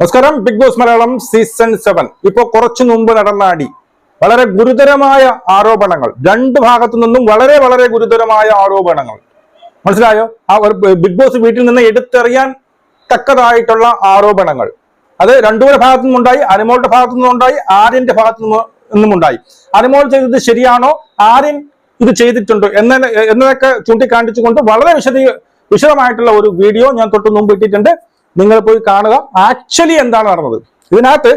നമസ്കാരം. Big boss Malayalam season seven. ഇപ്പോ കുറച്ചു മുമ്പ് നടന്ന അടി. വളരെ ഗുരുതരമായ ആരോപണങ്ങൾ. രണ്ട് ഭാഗത്തു നിന്നും വളരെ വളരെ ഗുരുതരമായ ആരോപണങ്ങൾ. മനസ്സിലായോ? ആ ഒരു ബിഗ് ബോസ് വീട്ടിൽ നിന്ന് എടുത്തെറിയാൻ തക്കതായിട്ടുള്ള ആരോപണങ്ങൾ. അത് രണ്ടുപേരുടെ ഭാഗത്തു നിന്നുണ്ടായി അനുമോളുടെ ഭാഗത്തു നിന്നുണ്ടായി ആര്യന്റെ ഭാഗത്തു നിന്ന് ഉണ്ടായി. അനുമോൾ ചെയ്തത് ശരിയാണോ? ആര്യൻ ഇത് ചെയ്തിട്ടുണ്ടോ? എന്ന എന്നതൊക്കെ ചൂണ്ടിക്കാണിച്ചുകൊണ്ട് വളരെ വിശദീ വിശദമായിട്ടുള്ള ഒരു വീഡിയോ ഞാൻ തൊട്ട് മുമ്പ് ഇട്ടിട്ടുണ്ട്. നിങ്ങൾ പോയി കാണുക. ആക്ച്വലി എന്താണ് നടന്നത്? ഇതിനകത്ത്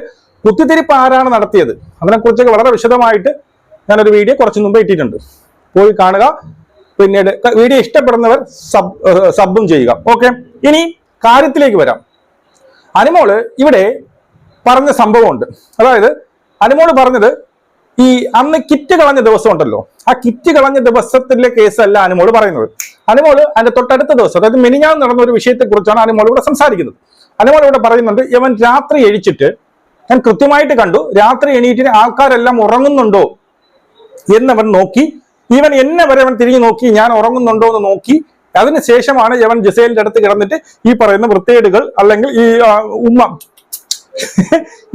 കുത്തിത്തിരിപ്പ് ആരാണ് നടത്തിയത്? അതിനെക്കുറിച്ചൊക്കെ വളരെ വിശദമായിട്ട് ഞാനൊരു വീഡിയോ കുറച്ച് മുമ്പ് ഇട്ടിട്ടുണ്ട്. പോയി കാണുക. പിന്നീട് വീഡിയോ ഇഷ്ടപ്പെടുന്നവർ സബ് സബും ചെയ്യുക. ഓക്കെ ഇനി കാര്യത്തിലേക്ക് വരാം. അനുമോൾ ഇവിടെ പറഞ്ഞ സംഭവമുണ്ട്. അതായത് അനുമോൾ പറഞ്ഞത് ഈ അന്ന് കിറ്റ് കളഞ്ഞ ദിവസം ഉണ്ടല്ലോ. ആ കിറ്റ് കളഞ്ഞ ദിവസത്തിലെ കേസല്ല അനുമോൾ പറയുന്നത്. അനുമോൾ അതിന്റെ തൊട്ടടുത്ത ദിവസം അതായത് മിനിഞ്ഞാൻ നടന്ന ഒരു വിഷയത്തെ കുറിച്ചാണ് അനുമോൾ ഇവിടെ സംസാരിക്കുന്നത്. അനുമോൾ ഇവിടെ പറയുന്നുണ്ട് ഇവൻ രാത്രി എഴിച്ചിട്ട് ഞാൻ കൃത്യമായിട്ട് കണ്ടു രാത്രി എണീറ്റിന് ആൾക്കാരെല്ലാം ഉറങ്ങുന്നുണ്ടോ? എന്നവൻ നോക്കി ഇവൻ എന്നെ വരെ അവൻ തിരിഞ്ഞു നോക്കി ഞാൻ ഉറങ്ങുന്നുണ്ടോ എന്ന് നോക്കി. അതിനുശേഷമാണ് ഇവൻ ജിസേലിന്റെ അടുത്ത് കിടന്നിട്ട് ഈ പറയുന്ന വൃത്തേടുകൾ അല്ലെങ്കിൽ ഈ ഉമ്മ.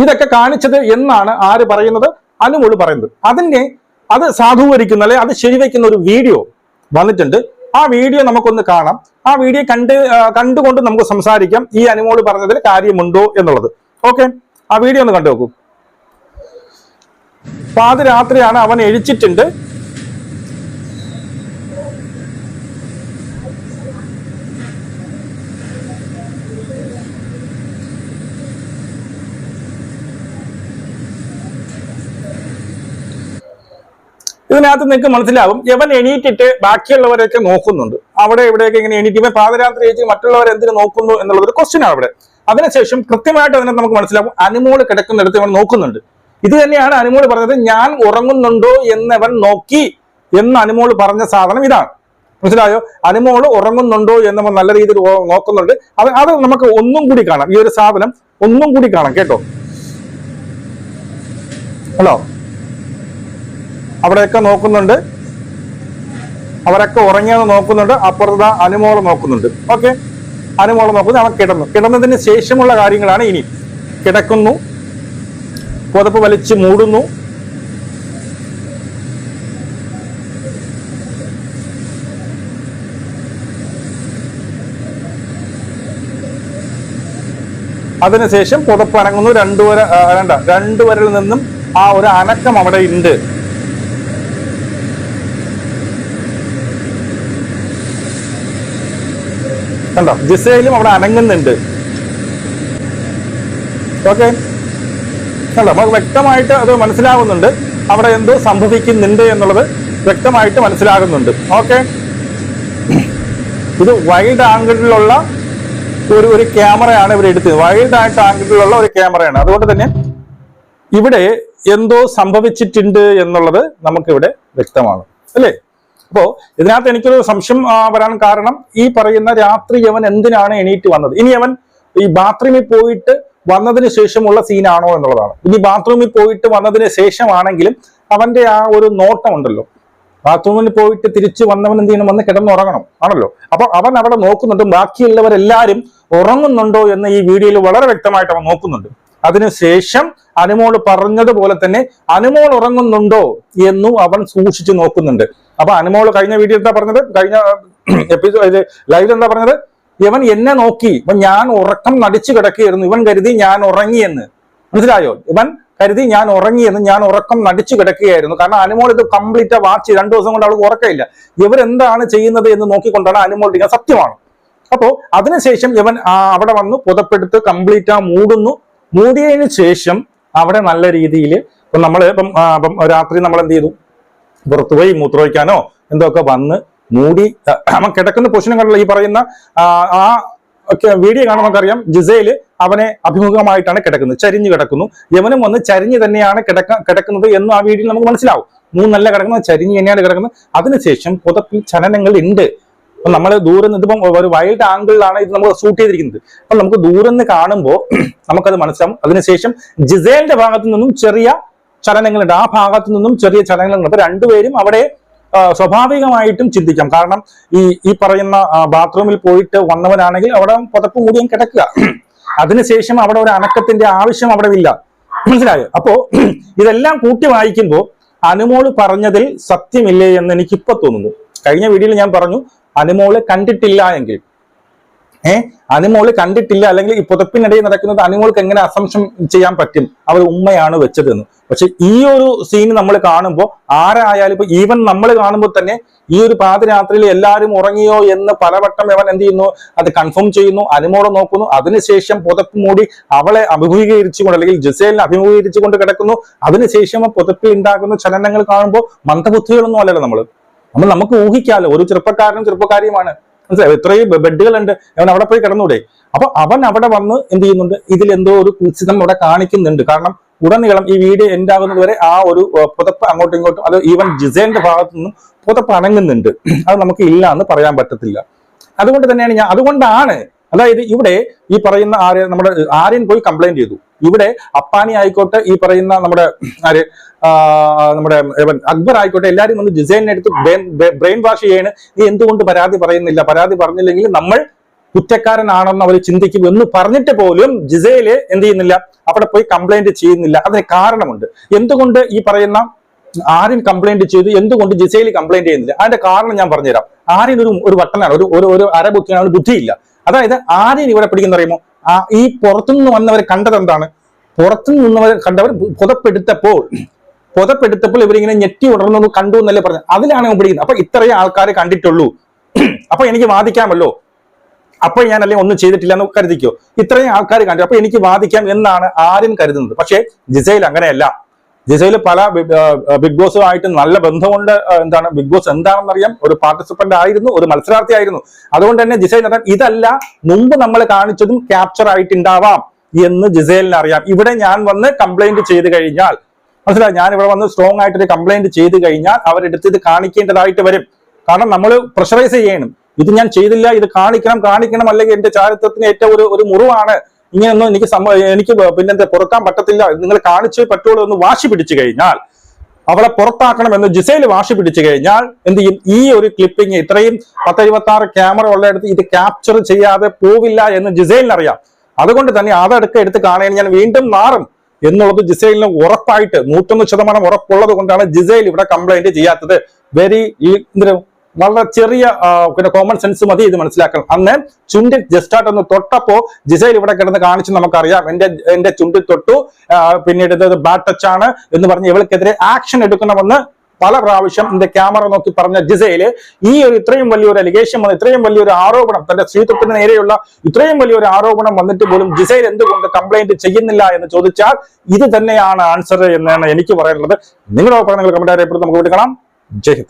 ഇതൊക്കെ കാണിച്ചത് എന്നാണ് ആര് പറയുന്നത്? അനുമോൾ പറയുന്നത്. അതിനെ അത് സാധൂകരിക്കുന്ന അല്ലെ അത് ശരിവയ്ക്കുന്ന ഒരു വീഡിയോ വന്നിട്ടുണ്ട്. ആ വീഡിയോ നമുക്കൊന്ന് കാണാം. ആ വീഡിയോ കണ്ട് കണ്ടുകൊണ്ട് നമുക്ക് സംസാരിക്കാം. ഈ അനുമോൾ പറഞ്ഞതിൽ കാര്യമുണ്ടോ എന്നുള്ളത്. ഓക്കെ? ആ വീഡിയോ ഒന്ന് കണ്ടു നോക്കൂ. പാതിരാത്രിയാണ് അവൻ എഴിച്ചിട്ടുണ്ട്. ഇതിനകത്ത് നിങ്ങൾക്ക് മനസ്സിലാവും. ഇവൻ എണീറ്റിട്ട് ബാക്കിയുള്ളവരൊക്കെ നോക്കുന്നുണ്ട്. അവിടെ ഇവിടെയൊക്കെ ഇങ്ങനെ എണീറ്റ് പാതിരാത്രി എഴുതി മറ്റുള്ളവർ എന്തിനു നോക്കുന്നു എന്നുള്ളത് ഒരു ക്വസ്റ്റ്യൻ അവിടെ. അതിനുശേഷം കൃത്യമായിട്ട് അതിനെ നമുക്ക് മനസ്സിലാവും. അനുമോൾ കിടക്കുന്നിടത്ത് ഇവൻ നോക്കുന്നുണ്ട്. ഇത് തന്നെയാണ് അനുമോൾ പറഞ്ഞത് ഞാൻ ഉറങ്ങുന്നുണ്ടോ എന്നവൻ നോക്കി എന്ന് അനുമോൾ പറഞ്ഞ സാധനം ഇതാണ്. മനസ്സിലായോ? അനുമോൾ ഉറങ്ങുന്നുണ്ടോ എന്നവൻ നല്ല രീതിയിൽ നോക്കുന്നുണ്ട്. അത് അത് നമുക്ക് ഒന്നും കൂടി കാണാം. ഈ ഒരു സാധനം ഒന്നും കൂടി കാണാം. കേട്ടോ? ഹലോ? അവിടെയൊക്കെ നോക്കുന്നുണ്ട്. അവരൊക്കെ ഉറങ്ങിയെന്ന് നോക്കുന്നുണ്ട്. അപ്പുറത്ത് അനുമോൾ നോക്കുന്നുണ്ട്. ഓക്കെ? അനുമോൾ നോക്കുന്നു. അവൻ കിടന്നു. കിടന്നതിന് ശേഷമുള്ള കാര്യങ്ങളാണ് ഇനി. കിടക്കുന്നു. പുതപ്പ് വലിച്ച് മൂടുന്നു. അതിനുശേഷം പുതപ്പ് അനങ്ങുന്നു. രണ്ടുവര ആ, വേണ്ട. രണ്ടുവരിൽ നിന്നും ആ ഒരു അനക്കം അവിടെ ഉണ്ട്. കണ്ടോ? ജിസയിലും അവിടെ അനങ്ങുന്നുണ്ട്. ഓക്കെ? കണ്ടോ? നമുക്ക് വ്യക്തമായിട്ട് അത് മനസ്സിലാവുന്നുണ്ട്. അവിടെ എന്തോ സംഭവിക്കുന്നുണ്ട് എന്നുള്ളത് വ്യക്തമായിട്ട് മനസ്സിലാകുന്നുണ്ട്. ഓക്കെ? ഇത് വൈഡ് ആംഗിളിലുള്ള ഒരു ഒരു ക്യാമറയാണ് ഇവർ എടുത്തത് വൈഡ് ആയിട്ട് ആംഗിളിലുള്ള ഒരു ക്യാമറയാണ്. അതുകൊണ്ട് തന്നെ ഇവിടെ എന്തോ സംഭവിച്ചിട്ടുണ്ട് എന്നുള്ളത് നമുക്കിവിടെ വ്യക്തമാണ്. അല്ലേ? അപ്പോ ഇതിനകത്ത് എനിക്കൊരു സംശയം വരാൻ കാരണം ഈ പറയുന്ന രാത്രി അവൻ എന്തിനാണ് എണീറ്റ് വന്നത്? ഇനി അവൻ ഈ ബാത്റൂമിൽ പോയിട്ട് വന്നതിന് ശേഷമുള്ള സീനാണോ എന്നുള്ളതാണ്. ഇനി ബാത്റൂമിൽ പോയിട്ട് വന്നതിന് ശേഷമാണെങ്കിലും അവന്റെ ആ ഒരു നോട്ടം ഉണ്ടല്ലോ ബാത്റൂമിൽ പോയിട്ട് തിരിച്ചു വന്നവൻ എന്ത് ചെയ്യണം? വന്ന് കിടന്നുറങ്ങണം. ആണല്ലോ? അപ്പൊ അവൻ അവിടെ നോക്കുന്നുണ്ട്. ബാക്കിയുള്ളവരെല്ലാരും ഉറങ്ങുന്നുണ്ടോ എന്ന് ഈ വീഡിയോയിൽ വളരെ വ്യക്തമായിട്ട് അവൻ നോക്കുന്നുണ്ട്. അതിനുശേഷം അനുമോൾ പറഞ്ഞതുപോലെ തന്നെ അനുമോൾ ഉറങ്ങുന്നുണ്ടോ എന്നും അവൻ സൂക്ഷിച്ചു നോക്കുന്നുണ്ട്. അപ്പൊ അനുമോൾ കഴിഞ്ഞ വീഡിയോ എന്താ പറഞ്ഞത്? കഴിഞ്ഞ എപ്പിസോഡ് ലൈവിൽ എന്താ പറഞ്ഞത്? ഇവൻ എന്നെ നോക്കി. ഇവൻ ഞാൻ ഉറക്കം നടിച്ചു കിടക്കുകയായിരുന്നു. ഇവൻ കരുതി ഞാൻ ഉറങ്ങിയെന്ന് മനസ്സിലായോ? ഇവൻ കരുതി ഞാൻ ഉറങ്ങിയെന്ന് ഞാൻ ഉറക്കം നടിച്ചു കിടക്കുകയായിരുന്നു. കാരണം അനുമോൾ ഇത് കംപ്ലീറ്റ് വാച്ച് രണ്ടു ദിവസം കൊണ്ട് അവൾക്ക് ഉറക്കമില്ല. ഇവരെന്താണ് ചെയ്യുന്നത് എന്ന് നോക്കിക്കൊണ്ടാണ് അനുമോൾ ഇരിക്കുന്നത് സത്യമാണ്. അപ്പോ അതിനുശേഷം ഇവൻ അവിടെ വന്ന് പുതപ്പെടുത്ത് കംപ്ലീറ്റ് ആ മൂടുന്നു. മൂടിയതിനു ശേഷം അവിടെ നല്ല രീതിയിൽ ഇപ്പം നമ്മൾ ഇപ്പം രാത്രി നമ്മൾ എന്ത് ചെയ്തു? പുറത്തുപോയി മൂത്രമൊഴിക്കാനോ എന്തൊക്കെ വന്ന് മൂടി കിടക്കുന്ന പൊസിഷൻ കണ്ടല്ലോ ഈ പറയുന്ന ആ, ഒക്കെ വീഡിയോ കാണുമ്പോൾ നമുക്കറിയാം ജിസയിൽ അവനെ അഭിമുഖമായിട്ടാണ് കിടക്കുന്നത് ചരിഞ്ഞു കിടക്കുന്നു. യവനും വന്ന് ചരിഞ്ഞ് തന്നെയാണ് കിടക്ക കിടക്കുന്നത് എന്ന് ആ വീഡിയോയിൽ നമുക്ക് മനസ്സിലാവും. മൂന്നല്ല കിടക്കുന്നത് ചരിഞ്ഞ് തന്നെയാണ് കിടക്കുന്നത്. അതിനുശേഷം പുതപ്പിൽ ചലനങ്ങൾ ഉണ്ട്. അപ്പൊ നമ്മൾ ദൂരെ നിന്ന് ഇതിപ്പം ഒരു വൈൽഡ് ആംഗിളിലാണ് ഇത് നമുക്ക് ഷൂട്ട് ചെയ്തിരിക്കുന്നത്. അപ്പൊ നമുക്ക് ദൂരെ നിന്ന് കാണുമ്പോൾ നമുക്കത് മനസ്സിലാവും. അതിനുശേഷം ജിസേലിന്റെ ഭാഗത്തു നിന്നും ചെറിയ ചലനങ്ങളുണ്ട്. ആ ഭാഗത്തു നിന്നും ചെറിയ ചലനങ്ങളുണ്ട്. അപ്പൊ രണ്ടുപേരും അവിടെ സ്വാഭാവികമായിട്ടും ചിന്തിക്കാം. കാരണം ഈ ഈ പറയുന്ന ബാത്റൂമിൽ പോയിട്ട് വന്നവനാണെങ്കിൽ അവിടെ പുതപ്പ് മൂടിയും കിടക്കുക. അതിനുശേഷം അവിടെ ഒരു അനക്കത്തിന്റെ ആവശ്യം അവിടെ ഇല്ല. മനസ്സിലായോ? അപ്പോ ഇതെല്ലാം കൂട്ടി വായിക്കുമ്പോൾ അനുമോൾ പറഞ്ഞതിൽ സത്യമില്ലേ എന്ന് എനിക്ക് ഇപ്പൊ തോന്നുന്നു. കഴിഞ്ഞ വീഡിയോയിൽ ഞാൻ പറഞ്ഞു അനുമോൾ കണ്ടിട്ടില്ല എങ്കിൽ. ഏഹ് അനുമോൾ കണ്ടിട്ടില്ല അല്ലെങ്കിൽ ഈ പുതപ്പിനിടയിൽ നടക്കുന്നത് അനുമോൾക്ക് എങ്ങനെ അസംശം ചെയ്യാൻ പറ്റും? അവർ ഉമ്മയാണ് വെച്ചതെന്ന്. പക്ഷെ ഈ ഒരു സീൻ നമ്മൾ കാണുമ്പോൾ ആരായാലും ഇപ്പൊ ഈവൻ നമ്മൾ കാണുമ്പോൾ തന്നെ ഈ ഒരു പാതിരാത്രിയിൽ എല്ലാവരും ഉറങ്ങിയോ എന്ന് പലവട്ടം അവൻ എന്ത് ചെയ്യുന്നു? അത് കൺഫേം ചെയ്യുന്നു. അനുമോളെ നോക്കുന്നു. അതിനുശേഷം പുതപ്പ് മൂടി അവളെ അഭിമുഖീകരിച്ചുകൊണ്ട് അല്ലെങ്കിൽ ജിസേലിനെ അഭിമുഖീകരിച്ചുകൊണ്ട് കിടക്കുന്നു. അതിനുശേഷം പുതപ്പിൽ ഉണ്ടാകുന്ന ചലനങ്ങൾ കാണുമ്പോൾ മന്ദബുദ്ധികളൊന്നും അല്ലല്ലോ നമ്മൾ നമ്മൾ നമുക്ക് ഊഹിക്കാലോ. ഒരു ചെറുപ്പക്കാരനും ചെറുപ്പക്കാരിയുമാണ്. മനസ്സിലായോ? ഇത്രയും ബെഡുകളുണ്ട്. അവൻ അവിടെ പോയി കിടന്നൂടെ. അപ്പൊ അവൻ അവിടെ വന്ന് എന്ത് ചെയ്യുന്നുണ്ട്? ഇതിൽ എന്തോ ഒരു കുത്സിതം അവിടെ കാണിക്കുന്നുണ്ട്. കാരണം ഉടനീളം ഈ വീഡിയോ എൻഡ് ആകുന്നത് വരെ ആ ഒരു പുതപ്പ് അങ്ങോട്ടും ഇങ്ങോട്ടും അത് ഈവൻ ജിസേന്റെ ഭാഗത്തു നിന്നും പുതപ്പ് അണങ്ങുന്നുണ്ട് അത് നമുക്ക് ഇല്ല എന്ന് പറയാൻ പറ്റത്തില്ല. അതുകൊണ്ട് തന്നെയാണ് ഞാൻ അതുകൊണ്ടാണ് അതായത് ഇവിടെ ഈ പറയുന്ന ആര്യ നമ്മുടെ ആര്യൻ പോയി കംപ്ലൈന്റ് ചെയ്തു. ഇവിടെ അപ്പാനി ആയിക്കോട്ടെ ഈ പറയുന്ന നമ്മുടെ ആര് നമ്മുടെ അക്ബർ ആയിക്കോട്ടെ എല്ലാരും വന്ന് ജിസൈലിനെ എടുത്ത് ബ്രെയിൻ വാഷ് ചെയ്യാണ്. നീ എന്തുകൊണ്ട് പരാതി പറയുന്നില്ല? പരാതി പറഞ്ഞില്ലെങ്കിൽ നമ്മൾ കുറ്റക്കാരനാണെന്ന് അവർ ചിന്തിക്കും എന്ന് പറഞ്ഞിട്ട് പോലും ജിസയിൽ എന്ത് ചെയ്യുന്നില്ല അവിടെ പോയി കംപ്ലൈന്റ് ചെയ്യുന്നില്ല. അതിന് കാരണമുണ്ട്. എന്തുകൊണ്ട് ഈ പറയുന്ന ആരും കംപ്ലൈന്റ് ചെയ്തു? എന്തുകൊണ്ട് ജിസയിൽ കംപ്ലൈന്റ് ചെയ്യുന്നില്ല? അതിന്റെ കാരണം ഞാൻ പറഞ്ഞുതരാം. ആര്യൻ ഒരു ഒരു വട്ടനാണ് ഒരു ഒരു അരബുദ്ധിയാണ് ബുദ്ധിയില്ല. അതായത് ആര്യൻ ഇവിടെ പിടിക്കുന്ന അറിയുമോ? ആ ഈ പുറത്തുനിന്ന് വന്നവർ കണ്ടത് എന്താണ്? പുറത്തു നിന്നവർ കണ്ടവർ പുതപ്പെടുത്തപ്പോൾ പുതപ്പെടുത്തപ്പോൾ ഇവരിങ്ങനെ ഞെട്ടി ഉണർന്നു കണ്ടു എന്നല്ലേ പറഞ്ഞു അതിലാണ് പിടിക്കുന്നത്. അപ്പൊ ഇത്രയും ആൾക്കാരെ കണ്ടിട്ടുള്ളൂ. അപ്പൊ എനിക്ക് വാദിക്കാമല്ലോ. അപ്പൊ ഞാൻ അല്ലെങ്കിൽ ഒന്നും ചെയ്തിട്ടില്ല എന്ന് കരുതിക്കോ. ഇത്രയും ആൾക്കാർ കണ്ടു അപ്പൊ എനിക്ക് വാദിക്കാം എന്നാണ് ആരും കരുതുന്നത്. പക്ഷേ ജിസയിൽ അങ്ങനെയല്ല. ജിസൈൽ പല ബിഗ് ബോസുമായിട്ട് നല്ല ബന്ധമുണ്ട്. എന്താണ് ബിഗ് ബോസ് എന്താണെന്നറിയാം. ഒരു പാർട്ടിസിപ്പന്റ് ആയിരുന്നു ഒരു മത്സരാർത്ഥി ആയിരുന്നു. അതുകൊണ്ട് തന്നെ ജിസൈൽ അറിയാം ഇതല്ല മുമ്പ് നമ്മൾ കാണിച്ചതും ക്യാപ്ചർ ആയിട്ടുണ്ടാവാം എന്ന് ജിസൈലിന് അറിയാം. ഇവിടെ ഞാൻ വന്ന് കംപ്ലൈന്റ് ചെയ്ത് കഴിഞ്ഞാൽ മനസ്സിലായി? ഞാൻ ഇവിടെ വന്ന് സ്ട്രോങ് ആയിട്ടൊരു കംപ്ലൈന്റ് ചെയ്ത് കഴിഞ്ഞാൽ അവരെടുത്ത് ഇത് കാണിക്കേണ്ടതായിട്ട് വരും. കാരണം നമ്മൾ പ്രഷറൈസ് ചെയ്യണം. ഇത് ഞാൻ ചെയ്തില്ല ഇത് കാണിക്കണം കാണിക്കണം അല്ലെങ്കിൽ എന്റെ ചാരിത്രത്തിന് ഏറ്റവും ഒരു ഒരു മുറിവാണ്. ഇങ്ങനെയൊന്നും എനിക്ക് എനിക്ക് പിന്നെന്താ പുറക്കാൻ പറ്റത്തില്ല. നിങ്ങൾ കാണിച്ചേ പറ്റുള്ളൂ എന്ന് വാശി പിടിച്ചു കഴിഞ്ഞാൽ അവളെ പുറത്താക്കണമെന്ന് ജിസയിൽ വാശി പിടിച്ചു കഴിഞ്ഞാൽ എന്ത് ചെയ്യും? ഈ ഒരു ക്ലിപ്പിംഗ് ഇത്രയും പത്തെഴുപത്തി ആറ് ക്യാമറ ഉള്ളിടത്ത് ഇത് ക്യാപ്ചർ ചെയ്യാതെ പോവില്ല എന്ന് ജിസൈലിന് അറിയാം. അതുകൊണ്ട് തന്നെ അതെടുക്ക എടുത്ത് കാണാൻ ഞാൻ വീണ്ടും മാറും എന്നുള്ളത് ജിസൈലിന് ഉറപ്പായിട്ട് നൂറ്റൊന്ന് ശതമാനം ഉറപ്പുള്ളത് കൊണ്ടാണ് ജിസൈൽ ഇവിടെ കംപ്ലൈന്റ് ചെയ്യാത്തത്. വെരി വളരെ ചെറിയ പിന്നെ കോമൺ സെൻസ് മതി ഇത് മനസ്സിലാക്കണം അന്ന് ചുണ്ടിൽ ജസ്റ്റ് ആയിട്ട് ഒന്ന് തൊട്ടപ്പോ ജിസൈൽ ഇവിടെ കിടന്ന് കാണിച്ചു നമുക്കറിയാം. എന്റെ എന്റെ ചുണ്ടിൽ തൊട്ടു പിന്നീട് ഇത് ബാഡ് ടച്ച് ആണ് എന്ന് പറഞ്ഞ് ഇവൾക്കെതിരെ ആക്ഷൻ എടുക്കണമെന്ന് പല പ്രാവശ്യം എന്റെ ക്യാമറ നോക്കി പറഞ്ഞ ജിസയിൽ ഈ ഒരു ഇത്രയും വലിയൊരു അലിഗേഷൻ വന്ന് ഇത്രയും വലിയൊരു ആരോപണം തന്റെ സ്ത്രീത്വത്തിന് നേരെയുള്ള ഇത്രയും വലിയൊരു ആരോപണം വന്നിട്ട് പോലും ജിസയിൽ എന്തുകൊണ്ട് കംപ്ലൈന്റ് ചെയ്യുന്നില്ല എന്ന് ചോദിച്ചാൽ ഇത് തന്നെയാണ് ആൻസർ എന്നാണ് എനിക്ക് പറയാനുള്ളത്. നിങ്ങളുടെ അഭിപ്രായങ്ങൾ കമന്റ് അറിയപ്പെടുന്നത് നമുക്ക് വീട്ടിൽ കാണാം. ജയ്